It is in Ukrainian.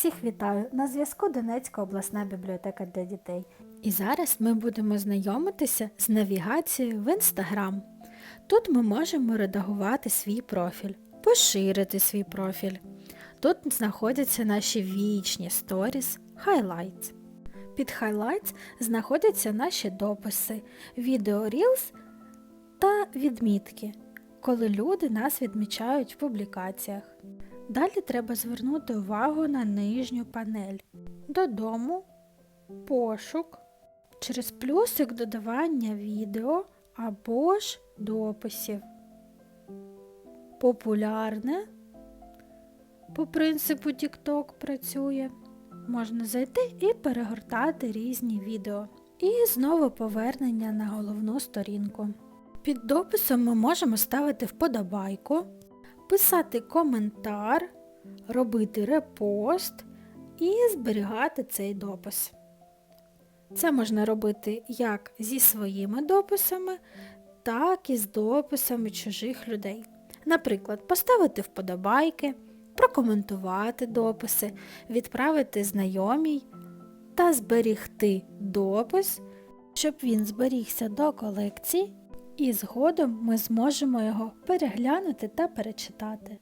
Всіх вітаю! На зв'язку Донецька обласна бібліотека для дітей. І зараз ми будемо знайомитися з навігацією в Instagram. Тут ми можемо редагувати свій профіль, поширити свій профіль. Тут знаходяться наші вічні сторіс, highlights. Під highlights знаходяться наші дописи, відео Reels та відмітки, коли люди нас відмічають в публікаціях. Далі треба звернути увагу на нижню панель. Додому, пошук, через плюсик додавання відео або ж дописів. Популярне по принципу TikTok працює. Можна зайти і перегортати різні відео. І знову повернення на головну сторінку. Під дописом ми можемо ставити вподобайку, писати коментар, робити репост і зберігати цей допис. Це можна робити як зі своїми дописами, так і з дописами чужих людей. Наприклад, поставити вподобайки, прокоментувати дописи, відправити знайомій та зберігти допис, щоб він зберігся до колекції, і згодом ми зможемо його переглянути та перечитати.